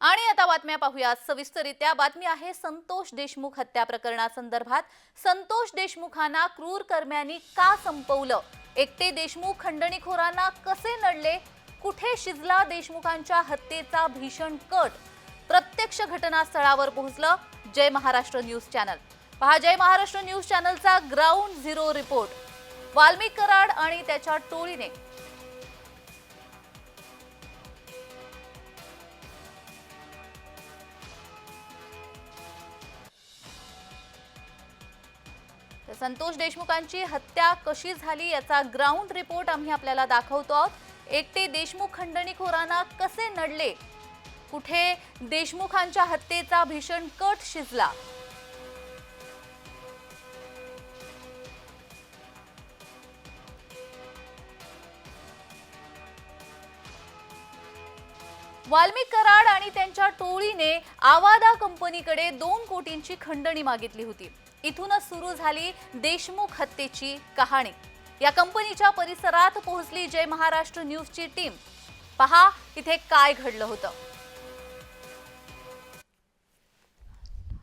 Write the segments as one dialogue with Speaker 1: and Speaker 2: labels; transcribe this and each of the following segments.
Speaker 1: आणि आता बातम्या पाहूया. सविस्तररित्या बातमी आहे संतोष देशमुख हत्या प्रकरणासंदर्भात. संतोष देशमुखांना क्रूर कर्म्यांनी का संपवलं? एकटे देशमुख खंडणीखोरांना कसे नडले? कुठे शिजला देशमुखांच्या हत्येचा भीषण कट? प्रत्यक्ष घटनास्थळावर पोहोचलं जय महाराष्ट्र न्यूज चॅनल. पहा जय महाराष्ट्र न्यूज चॅनलचा ground zero report. Walmik Karad आणि त्याच्या टोळीने संतोष देशमुखांची हत्या कशी झाली याचा ग्राउंड रिपोर्ट आम्ही आपल्याला दाखवतो आहोत. एकटे देशमुख खंडणीखोरांना कसे नडले? कुठे देशमुखांच्या हत्येचा भीषण कट शिजला? वाल्मिक कराड आणि त्यांच्या टोळीने आवादा कंपनीकडे दोन कोटींची खंडणी मागितली होती. इथूनच सुरू झाली देशमुख हत्येची कहाणी. या कंपनीच्या परिसरात पोहोचली जय महाराष्ट्र न्यूजची टीम. पहा इथे काय घडलं होतं.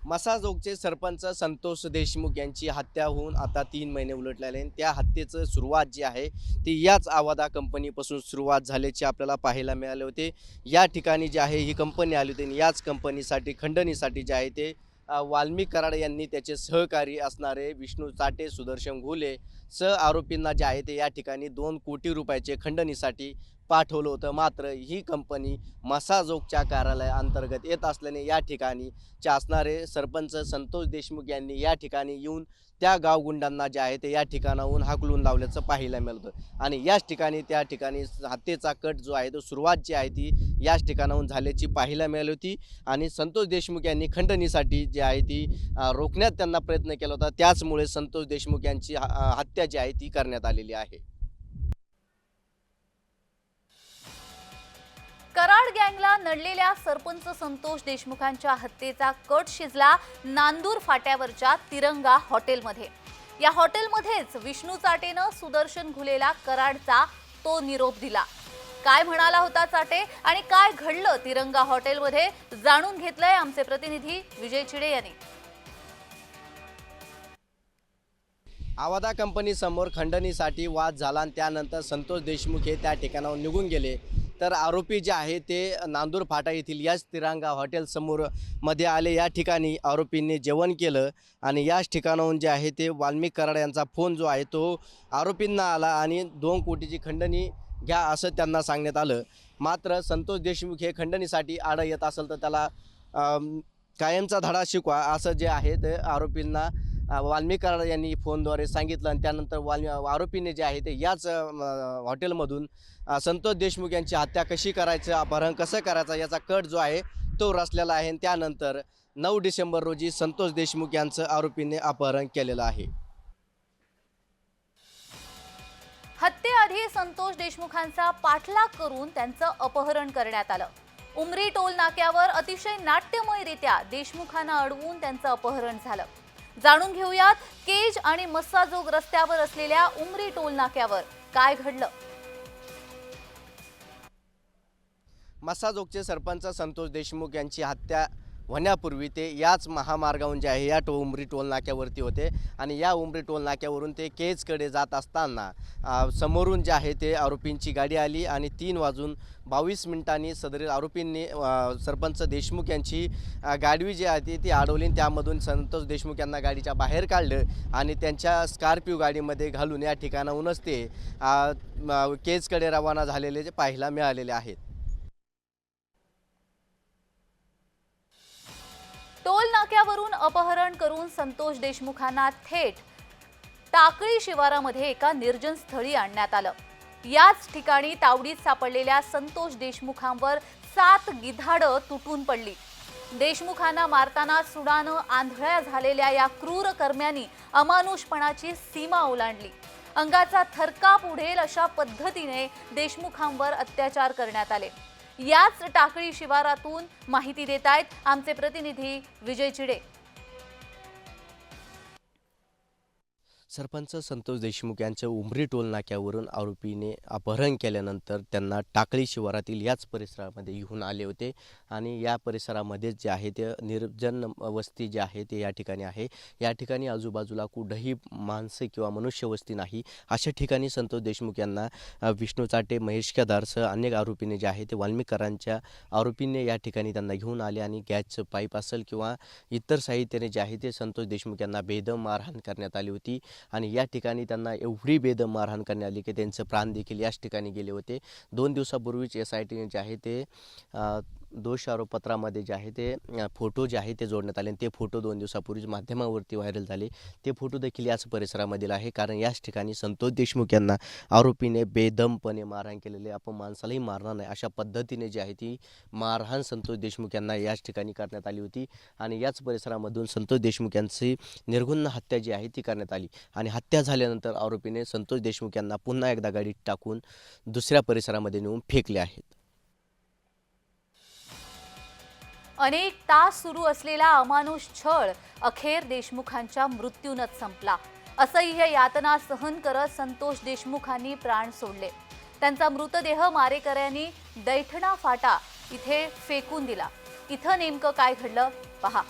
Speaker 2: मसाजोगचे सरपंच संतोष देशमुख यांची हत्या होऊन आता तीन महिने उलटलेले आहेत. त्या हत्येचं सुरुवात जी आहे ती याच आवादा कंपनीपासून सुरुवात झाल्याची आपल्याला पाहायला मिळाले होते या ठिकाणी जे आहे ही कंपनी आली होती आणि याच कंपनीसाठी खंडणीसाठी जे आहे ते वाल्मिक कराड यांनी त्याचे सहकारी असणारे विष्णू चाटे सुदर्शन घोले सह आरोपींना जे आहे ते या ठिकाणी दोन कोटी रुपयाचे खंडणीसाठी पाठवलं होतं. मात्र ही कंपनी मसाजोगच्या कार्यालयाअंतर्गत येत असल्याने या ठिकाणी चे असणारे सरपंच संतोष देशमुख यांनी या ठिकाणी येऊन त्या गावगुंडांना जे आहे ते या ठिकाणाहून हाकलून लावल्याचं पाहायला मिळतं. आणि याच ठिकाणी त्या ठिकाणी हत्येचा कट जो आहे तो सुरुवात जी आहे ती याच ठिकाणाहून झाल्याची पाहायला मिळाली होती. आणि संतोष देशमुख यांनी खंडणीसाठी जी आहे ती रोखण्यात त्यांना प्रयत्न केला होता. त्याचमुळे संतोष देशमुख यांची हत्या जी आहे ती करण्यात आलेली आहे.
Speaker 1: कराड गँगला नडलेल्या सरपंच संतोष देशमुखांच्या हत्येचा कट शिजला नांदूर फाट्यावरच्या तिरंगा हॉटेलमध्ये. या हॉटेलमध्येच विष्णू चाटेनं सुदर्शन घुलेला कराडचा तो निरोप दिला. काय म्हणाला होता चाटे आणि काय घडलं तिरंगा हॉटेलमध्ये जाणून घेतलंय आमचे प्रतिनिधी विजय चिडे यांनी.
Speaker 2: आवादा कंपनीसमोर खंडणीसाठी वाद झाला आणि त्यानंतर संतोष देशमुख हे त्या ठिकाणाहून निघून गेले. तर आरोपी जे आहे ते नांदूर फाटा येथील याच तिरांगा हॉटेलसमोरमध्ये आले. या ठिकाणी आरोपींनी जेवण केलं आणि याच ठिकाणाहून जे आहे ते वाल्मिक कराड यांचा फोन जो आहे तो आरोपींना आला आणि दोन कोटीची खंडणी घ्या असं त्यांना सांगण्यात आलं. मात्र संतोष देशमुख हे खंडणीसाठी आडं येत असेल तर त्याला कायमचा धडा शिकवा असं जे आहे ते आरोपींना अ, कराड यांनी फोनद्वारे सांगितलं आणि त्यानंतर वाल्मी आरोपीने जे आहे ते याच हॉटेलमधून संतोष देशमुख यांची हत्या कशी करायचं अपहरण कसं करायचं याचा कट जो आहे तो रचलेला आहे आणि त्यानंतर नऊ डिसेंबर रोजी संतोष देशमुख यांचं आरोपीने अपहरण केलेलं आहे.
Speaker 1: हत्येआधी संतोष देशमुखांचा पाठलाग करून त्यांचं अपहरण करण्यात आलं. उमरी टोल नाक्यावर अतिशय नाट्यमयरित्या देशमुखांना अडवून त्यांचं अपहरण झालं. जाणून घेऊयात केज आणि मस्साजोग रस्त्यावर असलेल्या उमरी टोल नाक्यावर काय घडलं?
Speaker 2: मस्साजोगचे सरपंच संतोष देशमुख यांची हत्या होण्यापूर्वी ते याच महामार्गावरून जे आहे या टो उमरी टोल नाक्यावरती होते. आणि या उमरी टोल नाक्यावरून ते केजकडे जात असताना समोरून जे आहे ते आरोपींची गाडी आली आणि तीन वाजून बावीस मिनिटांनी सदरील आरोपींनी सरपंच देशमुख यांची गाडवी जी आहे ती अडवली त्यामधून संतोष देशमुख यांना गाडीच्या बाहेर काढलं आणि त्यांच्या स्कॉर्पिओ गाडीमध्ये घालून या ठिकाणाहूनच ते केजकडे रवाना झालेले जे पाहायला मिळालेले आहेत.
Speaker 1: टोल नाक्यावरून अपहरण करून संतोष देशमुखांना थेट टाकळी शिवारामध्ये एका निर्जन स्थळी आणण्यात आलं. याच ठिकाणी तावडीत सापडलेल्या संतोष देशमुखांवर सात गिधाडं तुटून पडली. देशमुखांना मारताना सुडानं आंधळ्या झालेल्या या क्रूर कर्म्यांनी अमानुषपणाची सीमा ओलांडली. अंगाचा थरकाप उडेल अशा पद्धतीने देशमुखांवर अत्याचार करण्यात आले. याच टाकळी शिवारातून माहिती देत आहेत आमचे प्रतिनिधी विजय चिडे.
Speaker 2: सरपंच संतोष देशमुख यांच्या उमरी टोल नाक्यावरून आरोपीने अपहरण केल्यानंतर त्यांना टाकळी शिवारातील याच परिसरामध्ये घेऊन आले होते. आणि या परिसरामध्ये जे आहे ते निर्जन वस्ती जी आहे ते या ठिकाणी आहे. या ठिकाणी आजूबाजूला कुठंही माणसं किंवा मनुष्यवस्ती नाही. अशा ठिकाणी संतोष देशमुख यांना विष्णू चाटे महेश केदारसह अनेक आरोपीने जे आहे ते वाल्मिकरांच्या आरोपीने या ठिकाणी त्यांना घेऊन आले आणि गॅसचं पाईप असेल किंवा इतर साहित्याने जे आहे ते संतोष देशमुख यांना बेदम मारहाण करण्यात आली होती. आणि या ठिकाणी त्यांना एवढी बेदम मारहाण करण्यात आली की त्यांचं प्राण देखील याच ठिकाणी गेले होते. दोन दिवसापूर्वीच एस आय टीने जे आहे ते अ, दोष आरोपपत्रामध्ये जे आहे ते फोटो जे आहे ते जोडण्यात आले आणि ते फोटो दोन दिवसापूर्वीच माध्यमावरती व्हायरल झाले. ते फोटो देखील याच परिसरामधील आहे कारण याच ठिकाणी संतोष देशमुख यांना आरोपीने बेदमपणे मारहाण केलेले आपण माणसालाही मारणार नाही. अशा पद्धतीने जी आहे ती मारहाण संतोष देशमुख यांना याच ठिकाणी करण्यात आली होती आणि याच परिसरामधून संतोष देशमुख यांची निर्गुण हत्या जी आहे ती करण्यात आली आणि हत्या झाल्यानंतर आरोपीने संतोष देशमुख यांना पुन्हा एकदा गाडीत टाकून दुसऱ्या परिसरामध्ये नेऊन फेकले आहेत.
Speaker 1: अनेक तास सुरू असलेला अमानुष छळ अखेर देशमुखांच्या मृत्यूनच संपला. असह्य यातना सहन करत संतोष देशमुखांनी प्राण सोडले. त्यांचा मृतदेह मारेकऱ्यांनी दैठणा फाटा इथे फेकून दिला. इथं नेमकं काय घडलं? पहा.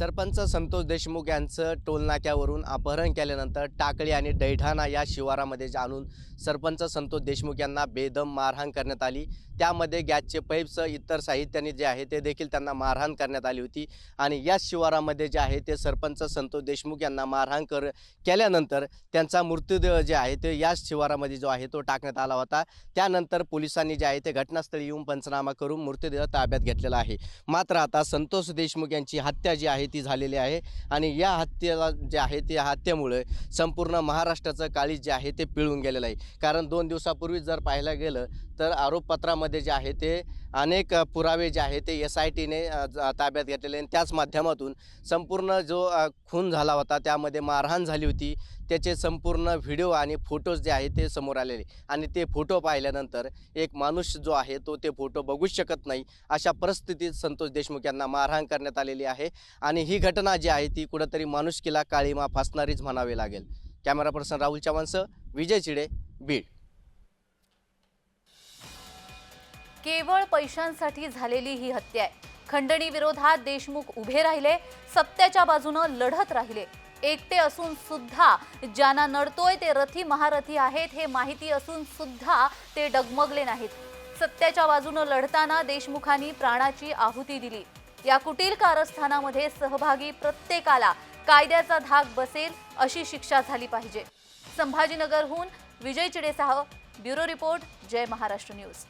Speaker 2: सरपंच संतोष देशमुख यांचं टोलनाक्यावरून अपहरण केल्यानंतर टाकळी आणि दैठाणा या शिवारामध्ये जाणून सरपंच संतोष देशमुख यांना बेदम मारहाण करण्यात आली. त्यामध्ये गॅसचे पाईप्स इतर साहित्याने जे आहे ते देखील त्यांना मारहाण करण्यात आली होती. आणि याच शिवारामध्ये जे आहे ते सरपंच संतोष देशमुख यांना मारहाण कर केल्यानंतर त्यांचा मृत्यूदेह जे आहे ते याच शिवारामध्ये जो आहे तो टाकण्यात आला होता. त्यानंतर पोलिसांनी जे आहे ते घटनास्थळी येऊन पंचनामा करून मृतदेह ताब्यात घेतलेला आहे. मात्र आता संतोष देशमुख यांची हत्या जी आहे ती झालेली आहे. आणि या हत्येला जे आहे ते हत्येमुळे संपूर्ण महाराष्ट्राचं काळीज जे आहे ते पिळून गेलेलं आहे. कारण दोन दिवसापूर्वी जर पाहायला गेलं तर आरोपपत्रामध्ये जे आहे ते अनेक पुरावे जे आहे ते एस आय टीने ताब्यात घेतलेले आणि त्याच माध्यमातून संपूर्ण जो खून झाला होता त्यामध्ये मारहाण झाली होती. त्याचे संपूर्ण व्हिडिओ आणि फोटोज जे आहे ते समोर आलेले. आणि ते फोटो पाहिल्यानंतर एक माणूस जो आहे तो ते फोटो बघूच शकत नाही. अशा परिस्थितीत संतोष देशमुख यांना मारहाण करण्यात आलेली आहे. आणि ही घटना जी आहे ती कुठंतरी माणुसकीला काळीमा फासणारीच म्हणावी लागेल. कॅमेरा पर्सन राहुल चव्हाणसह विजय चिडे बीड.
Speaker 1: केवळ पैशांसाठी झालेली ही हत्या आहे. खंडणी विरोधात देशमुख उभे राहिले सत्याच्या बाजूनं लढत राहिले. एकटे असून सुद्धा ज्यांना नडतोय ते रथी महारथी आहेत हे माहिती असून सुद्धा ते डगमगले नाहीत. सत्याच्या बाजूनं लढताना देशमुखांनी प्राणाची आहुती दिली. या कुटील कारस्थानामध्ये सहभागी प्रत्येकाला कायद्याचा धाक बसेल अशी शिक्षा झाली पाहिजे. संभाजीनगरहून Vijay चिडेसाह bureau report Jai Maharashtra news.